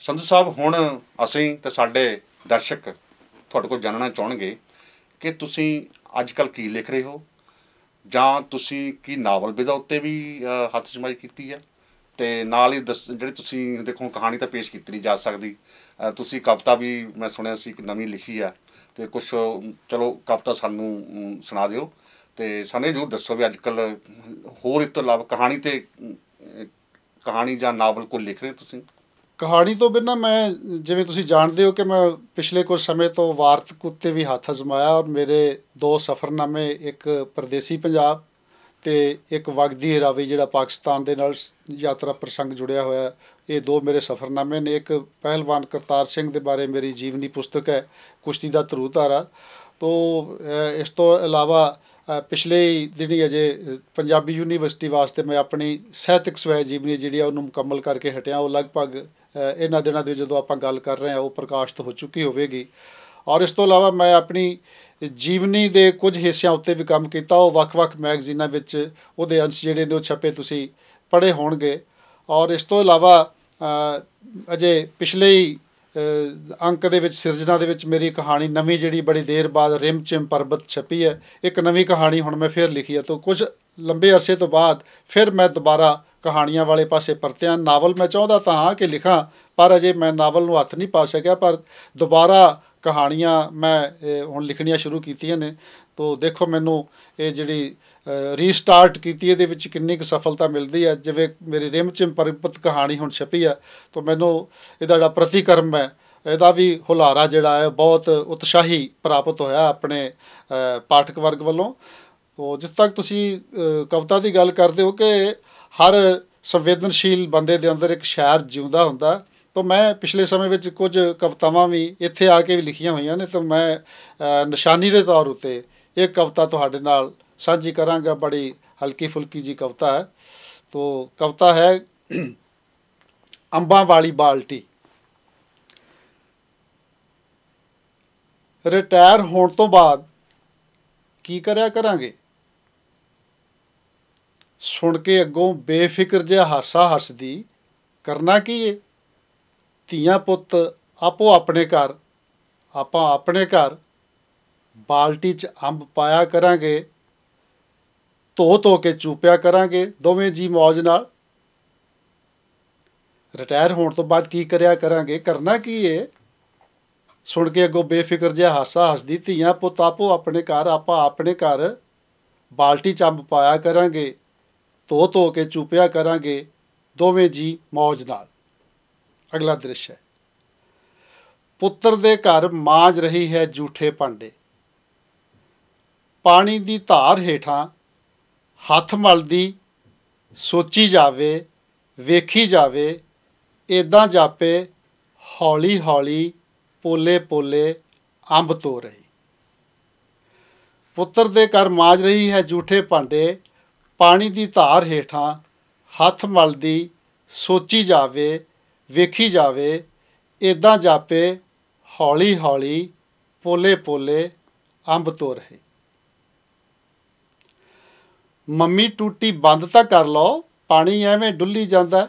ਸੰਧੂ ਸਾਹਿਬ, ਹੁਣ ਅਸੀਂ ਤੇ ਸਾਡੇ ਦਰਸ਼ਕ ਤੁਹਾਡੇ ਕੋਲ ਜਾਣਨਾ ਚਾਹਣਗੇ ਕਿ ਤੁਸੀਂ ਅੱਜ ਕੱਲ ਕੀ ਲਿਖ ਰਹੇ ਹੋ? ਜਾਂ ਤੁਸੀਂ ਕੀ ਨਾਵਲ ਵਿਧਾ ਉੱਤੇ ਵੀ ਹੱਥ ਜਮਾਈ ਕੀਤੀ ਹੈ? ਤੇ ਨਾਲ ਹੀ ਦੱਸ- ਜਿਹੜੀ ਤੁਸੀਂ ਦੇਖੋ ਕਹਾਣੀ ਤਾਂ ਪੇਸ਼ ਕੀਤੀ ਨਹੀਂ ਜਾ ਸਕਦੀ। ਤੁਸੀਂ ਕਵਿਤਾ ਵੀ ਮੈਂ ਸੁਣਿਆ ਸੀ, ਇੱਕ ਨਵੀਂ ਲਿਖੀ ਆ ਤੇ ਕੁਝ ਚਲੋ, ਕਵਿਤਾ ਸਾਨੂੰ ਸੁਣਾ ਦਿਓ। ਤੇ ਸਾਨੂੰ ਜ਼ਰੂਰ ਦੱਸੋ ਵੀ ਅੱਜ ਕੱਲ ਹੋਰ ਇਸ ਤੋਂ ਇਲਾਵਾ ਕਹਾਣੀ ਤੇ ਕਹਾਣੀ ਜਾਂ ਨਾਵਲ ਕੋਈ ਲਿਖ ਰਹੇ ਤੁਸੀਂ? ਕਹਾਣੀ ਤੋਂ ਬਿਨਾਂ ਮੈਂ, ਜਿਵੇਂ ਤੁਸੀਂ ਜਾਣਦੇ ਹੋ ਕਿ ਮੈਂ ਪਿਛਲੇ ਕੁਝ ਸਮੇਂ ਤੋਂ ਵਾਰਤਕ ਉੱਤੇ ਵੀ ਹੱਥ ਅਜ਼ਮਾਇਆ ਔਰ ਮੇਰੇ ਦੋ ਸਫ਼ਰਨਾਮੇ, ਇੱਕ ਪਰਦੇਸੀ ਪੰਜਾਬ ਤੇ ਇੱਕ ਵਗਦੀ ਰਾਵੀ ਜਿਹੜਾ ਪਾਕਿਸਤਾਨ ਦੇ ਨਾਲ ਯਾਤਰਾ ਪ੍ਰਸੰਗ ਜੁੜਿਆ ਹੋਇਆ, ਇਹ ਦੋ ਮੇਰੇ ਸਫ਼ਰਨਾਮੇ ਨੇ। ਇੱਕ ਪਹਿਲਵਾਨ ਕਰਤਾਰ ਸਿੰਘ ਦੇ ਬਾਰੇ ਮੇਰੀ ਜੀਵਨੀ ਪੁਸਤਕ ਹੈ, ਕੁਸ਼ਤੀ ਦਾ ਧਰੂ ਧਾਰਾ ਤੋ ਇਸ ਤੋਂ ਇਲਾਵਾ ਪਿਛਲੇ ਹੀ ਦਿਨੀ ਅਜੇ ਪੰਜਾਬੀ ਯੂਨੀਵਰਸਿਟੀ ਵਾਸਤੇ ਮੈਂ ਆਪਣੀ ਸਾਹਿਤਕ ਸਵੈ ਜੀਵਨੀ ਜਿਹੜੀ ਆ ਉਹਨੂੰ ਮੁਕੰਮਲ ਕਰਕੇ ਹਟਿਆ। ਉਹ ਲਗਭਗ ਇਹਨਾਂ ਦਿਨਾਂ ਦੇ ਜਦੋਂ ਆਪਾਂ ਗੱਲ ਕਰ ਰਹੇ ਹਾਂ ਉਹ ਪ੍ਰਕਾਸ਼ਿਤ ਹੋ ਚੁੱਕੀ ਹੋਵੇਗੀ। ਔਰ ਇਸ ਤੋਂ ਇਲਾਵਾ ਮੈਂ ਆਪਣੀ ਜੀਵਨੀ ਦੇ ਕੁਝ ਹਿੱਸਿਆਂ ਉੱਤੇ ਵੀ ਕੰਮ ਕੀਤਾ। ਉਹ ਵੱਖ-ਵੱਖ ਮੈਗਜ਼ੀਨਾਂ ਵਿੱਚ ਉਹਦੇ ਅੰਸ਼ ਜਿਹੜੇ ਨੇ ਉਹ ਛਪੇ ਤੁਸੀਂ ਪੜ੍ਹੇ ਹੋਣਗੇ। ਔਰ ਇਸ ਤੋਂ ਇਲਾਵਾ ਅਜੇ ਪਿਛਲੇ ਹੀ ਅੰਕ ਦੇ ਵਿੱਚ, ਸਿਰਜਣਾ ਦੇ ਵਿੱਚ ਮੇਰੀ ਕਹਾਣੀ ਨਵੀਂ ਜਿਹੜੀ ਬੜੀ ਦੇਰ ਬਾਅਦ ਰਿਮ ਚਿਮ ਪਰਬਤ ਛਪੀ ਹੈ। ਇੱਕ ਨਵੀਂ ਕਹਾਣੀ ਹੁਣ ਮੈਂ ਫੇਰ ਲਿਖੀ ਹੈ। ਤਾਂ ਕੁਝ ਲੰਬੇ ਅਰਸੇ ਤੋਂ ਬਾਅਦ ਫਿਰ ਮੈਂ ਦੁਬਾਰਾ ਕਹਾਣੀਆਂ ਵਾਲੇ ਪਾਸੇ ਪਰਤਿਆ। ਨਾਵਲ ਮੈਂ ਚਾਹੁੰਦਾ ਤਾਂ ਹਾਂ ਕਿ ਲਿਖਾਂ, ਪਰ ਅਜੇ ਮੈਂ ਨਾਵਲ ਨੂੰ ਹੱਥ ਨਹੀਂ ਪਾ ਸਕਿਆ, ਪਰ ਦੁਬਾਰਾ ਕਹਾਣੀਆਂ ਮੈਂ ਇਹ, ਹੁਣ ਲਿਖਣੀਆਂ ਸ਼ੁਰੂ ਕੀਤੀਆਂ ਨੇ। ਤੋ ਦੇਖੋ ਮੈਨੂੰ ਇਹ ਜਿਹੜੀ ਰੀਸਟਾਰਟ ਕੀਤੀ ਇਹਦੇ ਵਿੱਚ ਕਿੰਨੀ ਕੁ ਸਫਲਤਾ ਮਿਲਦੀ ਹੈ। ਜਿਵੇਂ ਮੇਰੀ ਰਿਮ ਚਿਮ ਪਰਬਤ ਕਹਾਣੀ ਹੁਣ ਛਪੀ ਹੈ ਤੋ ਮੈਨੂੰ ਇਹਦਾ ਜਿਹੜਾ ਪ੍ਰਤੀਕਰਮ ਹੈ ਇਹਦਾ ਵੀ ਹੁਲਾਰਾ ਜਿਹੜਾ ਹੈ ਬਹੁਤ ਉਤਸ਼ਾਹੀ ਪ੍ਰਾਪਤ ਹੋਇਆ ਆਪਣੇ ਪਾਠਕ ਵਰਗ ਵੱਲੋਂ। ਤੋ ਜਿਸ ਤੱਕ ਤੁਸੀਂ ਕਵਿਤਾ ਦੀ ਗੱਲ ਕਰਦੇ ਹੋ ਕਿ ਹਰ ਸੰਵੇਦਨਸ਼ੀਲ ਬੰਦੇ ਦੇ ਅੰਦਰ ਇੱਕ ਸ਼ਾਇਰ ਜਿਉਂਦਾ ਹੁੰਦਾ। ਤਾਂ ਮੈਂ ਪਿਛਲੇ ਸਮੇਂ ਵਿੱਚ ਕੁਝ ਕਵਿਤਾਵਾਂ ਵੀ ਇੱਥੇ ਆ ਕੇ ਵੀ ਲਿਖੀਆਂ ਹੋਈਆਂ ਨੇ, ਤਾਂ ਮੈਂ ਨਿਸ਼ਾਨੀ ਦੇ ਤੌਰ ਉੱਤੇ ਇਹ ਕਵਿਤਾ ਤੁਹਾਡੇ ਨਾਲ ਸਾਂਝੀ ਕਰਾਂਗਾ, ਬੜੀ ਹਲਕੀ ਫੁਲਕੀ ਜੀ ਕਵਿਤਾ ਹੈ। ਤੋ ਕਵਿਤਾ ਹੈ, ਅੰਬਾਂ ਵਾਲੀ ਬਾਲਟੀ। ਰਿਟਾਇਰ ਹੋਣ ਤੋਂ ਬਾਅਦ ਕੀ ਕਰਿਆ ਕਰਾਂਗੇ? ਸੁਣ ਕੇ ਅੱਗੋਂ ਬੇਫਿਕਰ ਜਿਹਾ ਹਾਸਾ ਹੱਸਦੀ, ਕਰਨਾ ਕੀ ਏ? ਧੀਆਂ ਪੁੱਤ ਆਪੋ ਆਪਣੇ ਘਰ, ਆਪਾਂ ਆਪਣੇ ਘਰ ਬਾਲਟੀ 'ਚ ਅੰਬ ਪਾਇਆ ਕਰਾਂਗੇ, ਧੋ ਧੋ ਕੇ ਚੂਪਿਆ ਕਰਾਂਗੇ, ਦੋਵੇਂ ਜੀ ਮौज ਨਾਲ। ਰਿਟਾਇਰ ਹੋਣ ਤੋਂ ਬਾਅਦ ਕੀ ਕਰਿਆ ਕਰਾਂਗੇ? ਕਰਨਾ ਕੀ ਏ? ਸੁਣ ਕੇ ਅੱਗੋਂ ਬੇਫਿਕਰ ਜਿਹਾ ਹਾਸਾ ਹੱਸਦੀ, ਧੀਆਂ ਪੁੱਤ ਆਪੋ ਆਪਣੇ ਘਰ, ਆਪਾਂ ਆਪਣੇ ਘਰ ਬਾਲਟੀ 'ਚ ਅੰਬ ਪਾਇਆ ਕਰਾਂਗੇ, ਧੋ ਧੋ ਕੇ ਚੂਪਿਆ ਕਰਾਂਗੇ, ਦੋਵੇਂ ਜੀ ਮौज ਨਾਲ। ਅਗਲਾ ਦ੍ਰਿਸ਼ ਹੈ। ਪੁੱਤਰ ਦੇ ਘਰ ਮਾਂਜ ਰਹੀ ਹੈ ਝੂਠੇ ਭਾਂਡੇ। ਪਾਣੀ ਦੀ ਧਾਰ ਹੇਠਾਂ ਹੱਥ ਮਲਦੀ ਸੋਚੀ ਜਾਵੇ, ਵੇਖੀ ਜਾਵੇ, ਏਦਾਂ ਜਾਪੇ ਹੌਲੀ ਹੌਲੀ ਪੋਲੇ ਪੋਲੇ ਅੰਬ ਤੋ ਰਹੀ। ਪੁੱਤਰ ਦੇ ਘਰ ਮਾਂਜ ਰਹੀ ਹੈ ਝੂਠੇ ਭਾਂਡੇ। ਪਾਣੀ ਦੀ ਧਾਰ ਹੇਠਾਂ ਹੱਥ ਮਲਦੀ ਸੋਚੀ ਜਾਵੇ ਵੇਖੀ ਜਾਵੇ, ਏਦਾਂ ਜਾਪੇ ਹੌਲੀ ਹੌਲੀ ਪੋਲੇ ਪੋਲੇ ਅੰਬ ਤੋ ਰਹੇ। ਮੰਮੀ ਟੂਟੀ ਬੰਦ ਤਾਂ ਕਰ ਲਓ, ਪਾਣੀ ਐਵੇਂ ਡੁੱਲੀ ਜਾਂਦਾ।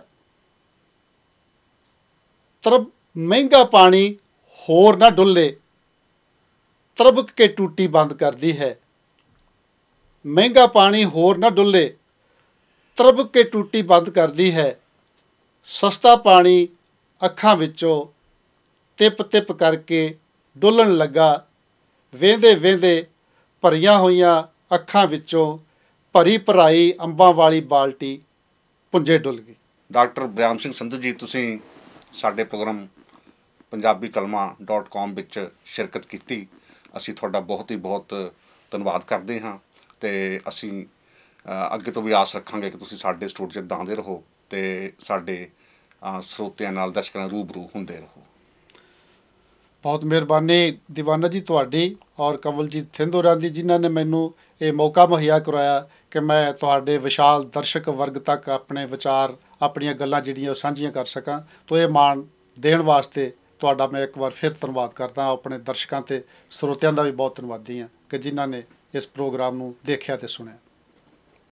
ਤਰਬ ਮਹਿੰਗਾ ਪਾਣੀ ਹੋਰ ਨਾ ਡੁੱਲੇ। ਤਰਬਕ ਕੇ ਟੂਟੀ ਬੰਦ ਕਰਦੀ ਹੈ। ਮਹਿੰਗਾ ਪਾਣੀ ਹੋਰ ਨਾ ਡੁੱਲੇ। ਤਰਬਕ ਕੇ ਟੂਟੀ ਬੰਦ ਕਰਦੀ ਹੈ। ਸਸਤਾ ਪਾਣੀ ਅੱਖਾਂ ਵਿੱਚੋਂ ਤਿਪ ਤਿਪ ਕਰਕੇ ਡੁੱਲਣ ਲੱਗਾ। ਵੇਂਦੇ ਵੇਂਦੇ ਭਰੀਆਂ ਹੋਈਆਂ ਅੱਖਾਂ ਵਿੱਚੋਂ ਭਰੀ ਭਰਾਈ ਅੰਬਾਂ ਵਾਲੀ ਬਾਲਟੀ ਪੁੰਜੇ ਡੁੱਲ ਗਈ। ਡਾਕਟਰ ਬ੍ਰਿਆਮ ਸਿੰਘ ਸੰਧੂ ਜੀ, ਤੁਸੀਂ ਸਾਡੇ ਪ੍ਰੋਗਰਾਮ ਪੰਜਾਬੀ ਕਲਮਾ.com ਵਿੱਚ ਸ਼ਿਰਕਤ ਕੀਤੀ। ਅਸੀਂ ਤੁਹਾਡਾ ਬਹੁਤ ਹੀ ਬਹੁਤ ਧੰਨਵਾਦ ਕਰਦੇ ਹਾਂ ਤੇ ਅਸੀਂ ਅੱਗੇ ਤੋਂ ਵੀ ਆਸ ਰੱਖਾਂਗੇ ਕਿ ਤੁਸੀਂ ਸਾਡੇ ਸਟੂਡੀਓ 'ਚ ਦਾਂਦੇ ਰਹੋ। ਤੇ ਸਾਡੇ ਸਰੋਤਿਆਂ ਨਾਲ ਦਰਸ਼ਕਾਂ ਨਾਲ ਰੂਬਰੂ ਹੁੰਦੇ ਰਹੋ। ਬਹੁਤ ਮਿਹਰਬਾਨੀ ਦੀਵਾਨਾ ਜੀ ਤੁਹਾਡੀ ਔਰ ਕਵਲਜੀਤ ਥਿੰਦੋਰਾਂ ਦੀ, ਜਿਨ੍ਹਾਂ ਨੇ ਮੈਨੂੰ ਇਹ ਮੌਕਾ ਮੁਹੱਈਆ ਕਰਵਾਇਆ ਕਿ ਮੈਂ ਤੁਹਾਡੇ ਵਿਸ਼ਾਲ ਦਰਸ਼ਕ ਵਰਗ ਤੱਕ ਆਪਣੇ ਵਿਚਾਰ, ਆਪਣੀਆਂ ਗੱਲਾਂ ਜਿਹੜੀਆਂ ਉਹ ਸਾਂਝੀਆਂ ਕਰ ਸਕਾਂ। ਤੋਂ ਇਹ ਮਾਣ ਦੇਣ ਵਾਸਤੇ ਤੁਹਾਡਾ ਮੈਂ ਇੱਕ ਵਾਰ ਫਿਰ ਧੰਨਵਾਦ ਕਰਦਾ। ਆਪਣੇ ਦਰਸ਼ਕਾਂ ਤੇ ਸਰੋਤਿਆਂ ਦਾ ਵੀ ਬਹੁਤ ਧੰਨਵਾਦੀ ਹਾਂ ਕਿ ਜਿਨ੍ਹਾਂ ਨੇ ਇਸ ਪ੍ਰੋਗਰਾਮ ਨੂੰ ਦੇਖਿਆ ਤੇ ਸੁਣਿਆ।